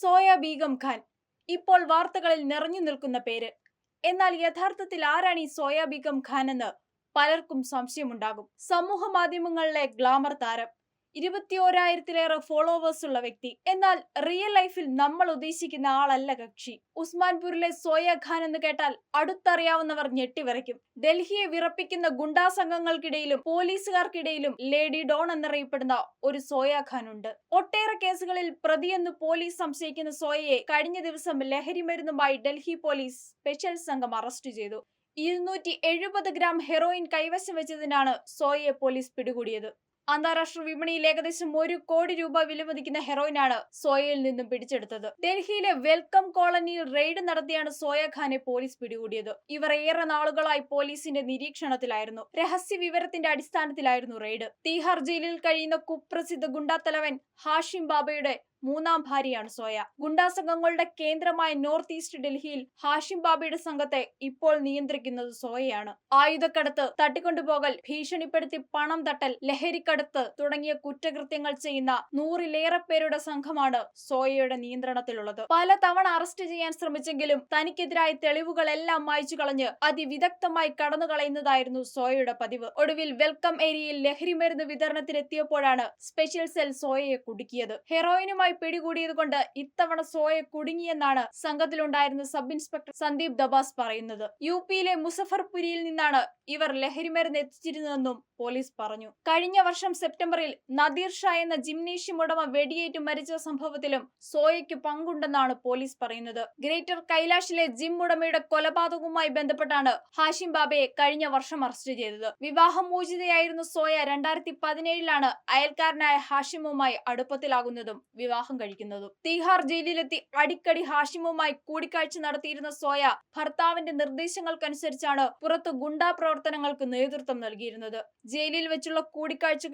Soya Begum Khan. ഇപ്പോൾ വാർത്തകളിൽ നിറഞ്ഞു നിൽക്കുന്ന പേര്. എന്നാൽ യഥാർത്ഥത്തിൽ ആരാണ് ഈ സോയ ബീഗം ഖാൻ എന്ന് പലർക്കും സംശയമുണ്ടാകും. സമൂഹ മാധ്യമങ്ങളിലെ ഗ്ലാമർ താരം ഇരുപത്തിയോരായിരത്തിലേറെ ഫോളോവേഴ്സ് ഉള്ള വ്യക്തി. എന്നാൽ റിയൽ ലൈഫിൽ നമ്മൾ ഉദ്ദേശിക്കുന്ന ആളല്ല കക്ഷി. ഉസ്മാൻപൂരിലെ സോയ ഖാൻ എന്ന് കേട്ടാൽ അടുത്തറിയാവുന്നവർ ഞെട്ടിവരയ്ക്കും. ഡൽഹിയെ വിറപ്പിക്കുന്ന ഗുണ്ടാ സംഘങ്ങൾക്കിടയിലും പോലീസുകാർക്കിടയിലും ലേഡി ഡോൺ എന്നറിയപ്പെടുന്ന ഒരു സോയ ഖാൻ ഉണ്ട് ഒട്ടേറെ കേസുകളിൽ പ്രതിയെന്ന് പോലീസ് സംശയിക്കുന്ന സോയയെ കഴിഞ്ഞ ദിവസം ലഹരി മരുന്നുമായി ഡൽഹി പോലീസ് സ്പെഷ്യൽ സംഘം അറസ്റ്റ് ചെയ്തു. ഇരുന്നൂറ്റി എഴുപത് ഗ്രാം ഹെറോയിൻ കൈവശം വെച്ചതിനാണ് സോയയെ പോലീസ് പിടികൂടിയത്. അന്താരാഷ്ട്ര വിപണിയിൽ ഏകദേശം ഒരു കോടി രൂപ വിലമതിക്കുന്ന ഹെറോയിനാണ് സോയയിൽ നിന്നും പിടിച്ചെടുത്തത്. ഡൽഹിയിലെ വെൽക്കം കോളനിയിൽ റെയ്ഡ് നടത്തിയാണ് സോയ ഖാനെ പോലീസ് പിടികൂടിയത്. ഇവർ ഏറെ നാളുകളായി പോലീസിന്റെ നിരീക്ഷണത്തിലായിരുന്നു. രഹസ്യ വിവരത്തിന്റെ അടിസ്ഥാനത്തിലായിരുന്നു റെയ്ഡ്. തീഹാർ ജയിലിൽ കഴിയുന്ന കുപ്രസിദ്ധ ഗുണ്ടാത്തലവൻ ഹാഷിം ബാബയുടെ മൂന്നാം ഭാര്യയാണ് സോയ. ഗുണ്ടാ സംഘങ്ങളുടെ കേന്ദ്രമായ നോർത്ത് ഈസ്റ്റ് ഡൽഹിയിൽ ഹാഷിം ബാബയുടെ സംഘത്തെ ഇപ്പോൾ നിയന്ത്രിക്കുന്നത് സോയയാണ്. ആയുധക്കടത്ത് തട്ടിക്കൊണ്ടുപോകൽ ഭീഷണിപ്പെടുത്തി പണം തട്ടൽ ലഹരിക്കടത്ത് തുടങ്ങിയ കുറ്റകൃത്യങ്ങൾ ചെയ്യുന്ന നൂറിലേറെ പേരുടെ സംഘമാണ് സോയയുടെ നിയന്ത്രണത്തിലുള്ളത്. പല തവണ അറസ്റ്റ് ചെയ്യാൻ ശ്രമിച്ചെങ്കിലും തനിക്കെതിരായ തെളിവുകളെല്ലാം മായ്ച്ചു കളഞ്ഞ് അതിവിദഗ്ധമായി കടന്നു കളയുന്നതായിരുന്നു സോയയുടെ പതിവ്. ഒടുവിൽ വെൽക്കം ഏരിയയിൽ ലഹരി മരുന്ന് വിതരണത്തിനെത്തിയപ്പോഴാണ് സ്പെഷ്യൽ സെൽ സോയയെ കുടുക്കിയത്. ഹെറോയിനുമായി പിടികൂടിയതുകൊണ്ട് ഇത്തവണ സോയ കുടുങ്ങിയെന്നാണ് സംഘത്തിലുണ്ടായിരുന്ന സബ് ഇൻസ്പെക്ടർ സന്ദീപ് ദബാസ് പറയുന്നത്. യു പിയിലെ മുസഫർപുരിയിൽ നിന്നാണ് ഇവർ ലഹരിമരുന്ന് എത്തിച്ചിരുന്നതെന്നും പോലീസ് പറഞ്ഞു. കഴിഞ്ഞ വർഷം സെപ്റ്റംബറിൽ നദീർ ഷാ എന്ന ജിംനേഷ്യം ഉടമ വെടിയേറ്റ് മരിച്ച സംഭവത്തിലും സോയയ്ക്ക് പങ്കുണ്ടെന്നാണ് പോലീസ് പറയുന്നത്. ഗ്രേറ്റർ കൈലാഷിലെ ജിം ഉടമയുടെ കൊലപാതകവുമായി ബന്ധപ്പെട്ടാണ് ഹാഷിം ബാബയെ കഴിഞ്ഞ വർഷം അറസ്റ്റ് ചെയ്തത്. വിവാഹമോചിതയായിരുന്ന സോയ രണ്ടായിരത്തി പതിനേഴിലാണ് അയൽക്കാരനായ ഹാഷിമുമായി അടുപ്പത്തിലാകുന്നതും വിവാഹം കഴിക്കുന്നതും. തീഹാർ ജയിലിലെത്തി അടിക്കടി ഹാഷിമുമായി കൂടിക്കാഴ്ച നടത്തിയിരുന്ന സോയ ഭർത്താവിന്റെ നിർദ്ദേശങ്ങൾക്കനുസരിച്ചാണ് പുറത്ത് ഗുണ്ടാ പ്രവർത്തനങ്ങൾക്ക് നേതൃത്വം നൽകിയിരുന്നത്. ജയിലിൽ വെച്ചുള്ള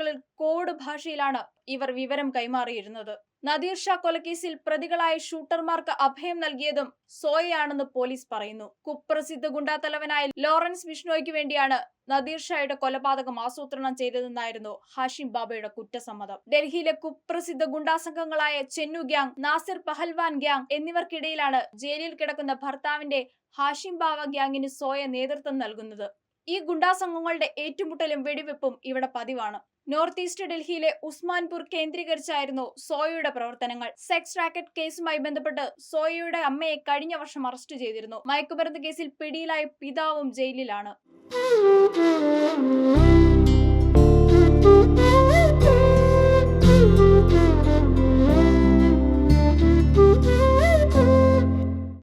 കൂടിക്കാഴ്ചകളിൽ കോഡ് ഭാഷയിലാണ് ഇവർ വിവരം കൈമാറിയിരുന്നത്. നദീർ ഷാ കൊലക്കേസിൽ പ്രതികളായ ഷൂട്ടർമാർക്ക് അഭയം നൽകിയതും സോയയാണെന്ന് പോലീസ് പറയുന്നു. കുപ്രസിദ്ധ ഗുണ്ടാ തലവനായ ലോറൻസ് ബിഷ്ണോയ്ക്ക് വേണ്ടിയാണ് നദീർ ഷായുടെ കൊലപാതകം ആസൂത്രണം ചെയ്തതെന്നായിരുന്നു ഹാഷിം ബാബയുടെ കുറ്റസമ്മതം. ഡൽഹിയിലെ കുപ്രസിദ്ധ ഗുണ്ടാ സംഘങ്ങളായ ചെന്നു ഗ്യാങ് നാസിർ പഹൽവാൻ ഗ്യാങ് എന്നിവർക്കിടയിലാണ് ജയിലിൽ കിടക്കുന്ന ഭർത്താവിന്റെ ഹാഷിം ബാബ ഗ്യാങ്ങിന് സോയ നേതൃത്വം നൽകുന്നത്. ഈ ഗുണ്ടാസംഘങ്ങളുടെ ഏറ്റുമുട്ടലും വെടിവെപ്പും ഇവിടെ പതിവാണ്. നോർത്ത് ഈസ്റ്റ് ഡൽഹിയിലെ ഉസ്മാൻപൂർ കേന്ദ്രീകരിച്ചായിരുന്നു സോയയുടെ പ്രവർത്തനങ്ങൾ. സെക്സ് റാക്കറ്റ് കേസുമായി ബന്ധപ്പെട്ട് സോയയുടെ അമ്മയെ കഴിഞ്ഞ വർഷം അറസ്റ്റ് ചെയ്തിരുന്നു. മയക്കുമരുന്ന് കേസിൽ പിടിയിലായ പിതാവും ജയിലിലാണ്.